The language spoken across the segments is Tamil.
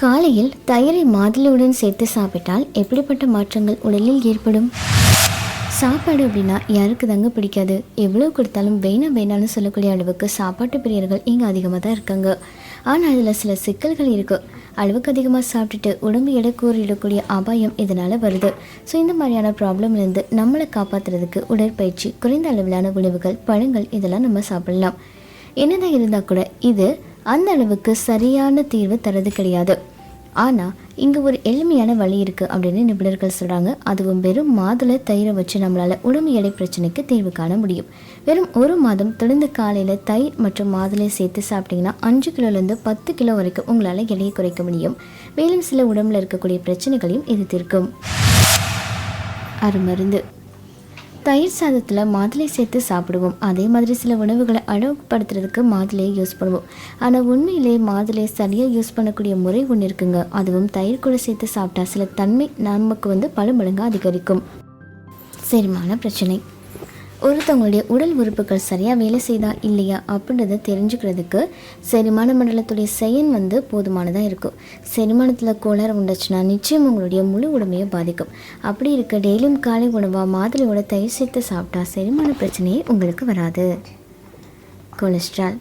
காலையில் தயிரை மாதுளையுடன் சேர்த்து சாப்பிட்டால் எப்படிப்பட்ட மாற்றங்கள் உடலில் ஏற்படும்? சாப்பாடு அப்படின்னா யாருக்கு தாங்க பிடிக்காது. எவ்வளோ கொடுத்தாலும் வேணாம் வேணான்னு சொல்லக்கூடிய அளவுக்கு சாப்பாட்டு பிரியர்கள் இங்கே அதிகமாக தான் இருக்காங்க. ஆனால் அதில் சில சிக்கல்கள் இருக்குது அளவுக்கு அதிகமாக சாப்பிட்டுட்டு உடம்பு எடை கூறிடக்கூடிய அபாயம் இதனால் வருது. ஸோ இந்த மாதிரியான ப்ராப்ளம்லேருந்து நம்மளை காப்பாற்றுறதுக்கு உடற்பயிற்சி குறைந்த அளவிலான உணவுகள் பழங்கள் இதெல்லாம் நம்ம சாப்பிடலாம். என்னதான் இருந்தால் கூட இது அந்த அளவுக்கு சரியான தீர்வு தரது கிடையாது. ஆனால் இங்கே ஒரு எளிமையான வழி இருக்குது அப்படின்னு நிபுணர்கள் சொல்கிறாங்க அதுவும் வெறும் மாதுளை தயிரை வச்சு நம்மளால் உடம்பு எடை பிரச்சனைக்கு தீர்வு காண முடியும். வெறும் ஒரு மாதம் தொடர்ந்து காலையில் தயிர் மற்றும் மாதுளை சேர்த்து சாப்பிட்டிங்கன்னா அஞ்சு கிலோலேருந்து பத்து கிலோ வரைக்கும் உங்களால் எடையை குறைக்க முடியும். மேலும் சில உடம்புல இருக்கக்கூடிய பிரச்சனைகளையும் இது தீர்க்கும் அருமருந்து. தயிர் சாதத்தில் மாதுளை சேர்த்து சாப்பிடுவோம். அதே மாதிரி சில உணவுகளை அழகுப்படுத்துறதுக்கு மாதுளையை யூஸ் பண்ணுவோம். ஆனால் உண்மையிலே மாதுளை சரியாக யூஸ் பண்ணக்கூடிய முறை ஒன்று இருக்குங்க. அதுவும் தயிர் கூட சேர்த்து சாப்பிட்டா சில தன்மை நமக்கு வந்து பல மடங்கு அதிகரிக்கும். செரிமான பிரச்சனை. ஒருத்தவங்களுடைய உடல் உறுப்புகள் சரியாக வேலை செய்தா இல்லையா அப்படின்றத தெரிஞ்சுக்கிறதுக்கு செரிமான மண்டலத்துடைய செயன் வந்து போதுமானதாக இருக்கும். செரிமானத்தில் கோளாறு உண்டுச்சுன்னா நிச்சயம் உங்களுடைய முழு உடம்பையும் பாதிக்கும். அப்படி இருக்க டெய்லியும் காலை உணவாக மாதுளையோட தயிர் சேர்த்து சாப்பிட்டா செரிமான பிரச்சனையே உங்களுக்கு வராது. கொலஸ்ட்ரால்.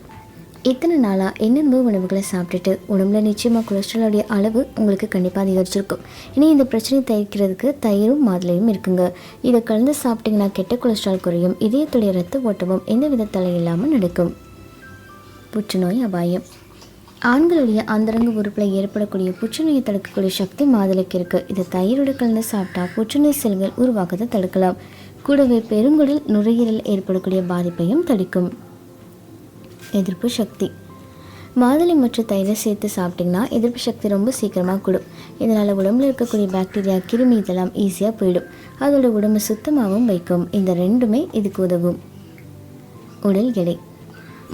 இத்தனை நாளாக என்னென்ன உணவுகளை சாப்பிட்டுட்டு உடம்புல நிச்சயமாக கொலஸ்ட்ராலோடைய அளவு உங்களுக்கு கண்டிப்பாக அதிகரிச்சிருக்கும். இனி இந்த பிரச்சனை தயிர்க்கிறதுக்கு தயிரும் மாதுளையும் இருக்குங்க. இதை கலந்து சாப்பிட்டிங்கன்னா கெட்ட கொலஸ்ட்ரால் குறையும். இதயத்துடைய ரத்த ஓட்டமும் எந்த தலை இல்லாமல் நடக்கும். புற்றுநோய் அபாயம். ஆண்களுடைய அந்தரங்க உறுப்பில் ஏற்படக்கூடிய புற்றுநோயை தடுக்கக்கூடிய சக்தி மாதுளைக்கு இருக்குது இதை தயிரோடு கலந்து சாப்பிட்டா புற்றுநோய் செல்கள் உருவாக்கத்தை தடுக்கலாம். கூடவே பெருங்குடல் நுரையீரல் ஏற்படக்கூடிய பாதிப்பையும் தடுக்கும். எதிர்ப்பு சக்தி. மாதுளை மற்றும் தயிரை சேர்த்து சாப்பிட்டிங்கன்னா எதிர்ப்பு சக்தி ரொம்ப சீக்கிரமாக கூடும். இதனால் உடம்புல இருக்கக்கூடிய பாக்டீரியா கிருமி இதெல்லாம் ஈஸியாக போயிடும். அதோட உடம்பு சுத்தமாகவும் வைக்கும். இந்த ரெண்டுமே இதுக்கு உதவும். உடல் எடை.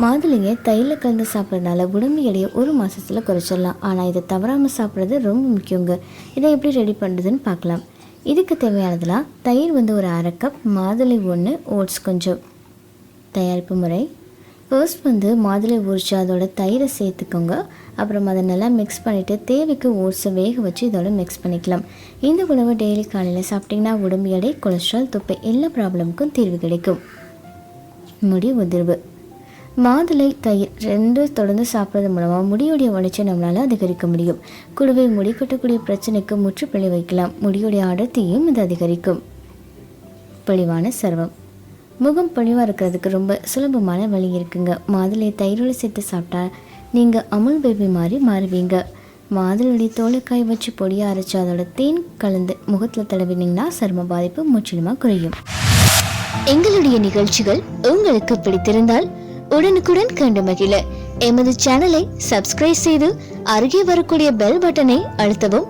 மாதுளையை தயிரில் கலந்து சாப்பிட்றதுனால உடம்பு எடையை ஒரு மாதத்தில் குறைச்சிடலாம். ஆனால் இதை தவறாமல் சாப்பிட்றது ரொம்ப முக்கியங்க. இதை எப்படி ரெடி பண்ணுறதுன்னு பார்க்கலாம். இதுக்கு தேவையானதெல்லாம் தயிர் வந்து ஒரு அரை கப் மாதுளை ஒன்று ஓட்ஸ் கொஞ்சம். தயாரிப்பு முறை. ஃபர்ஸ்ட் வந்து மாதுளை உரிச்சு அதோட தயிரை சேர்த்துக்கோங்க. அப்புறம் அதை நல்லா மிக்ஸ் பண்ணிவிட்டு தேவைக்கு ஓட்ஸை வேக வச்சு இதோட மிக்ஸ் பண்ணிக்கலாம். இந்த உணவு டெய்லி காலையில் சாப்பிட்டிங்கன்னா உடம்பு எடை கொலஸ்ட்ரால் துப்பை எல்லா ப்ராப்ளமுக்கும் தீர்வு கிடைக்கும். முடி உதிர்வு. மாதுளை தயிர் ரெண்டு தொடர்ந்து சாப்பிட்றது மூலமாக முடியுடைய வளர்ச்சியை நம்மளால் அதிகரிக்க முடியும். கூடவே முடி கட்டக்கூடிய பிரச்சனைக்கு முற்றுப்புள்ளி வைக்கலாம். முடியுடைய அடர்த்தியும் இது அதிகரிக்கும். பொலிவான சர்வம். முகம் பொழிவாக இருக்கிறதுக்கு ரொம்ப சுலபமான வழி இருக்குங்க. மாதுளை தயிரோடு சேர்த்து சாப்பிட்டா நீங்கள் அமுல் பேபி மாதிரி மாறுவீங்க. மாதுளை தோலைக்காய் வச்சு பொடியாக அரைச்சி அதோட தேன் கலந்து முகத்தில் தடவினீங்கன்னா சரும பாதிப்பு முற்றிலுமாக குறையும். எங்களுடைய நிகழ்ச்சிகள் உங்களுக்கு பிடித்திருந்தால் உடனுக்குடன் கண்டு மகிழ. எமது சேனலை சப்ஸ்கிரைப் செய்து அருகே வரக்கூடிய பெல் பட்டனை அழுத்தவும்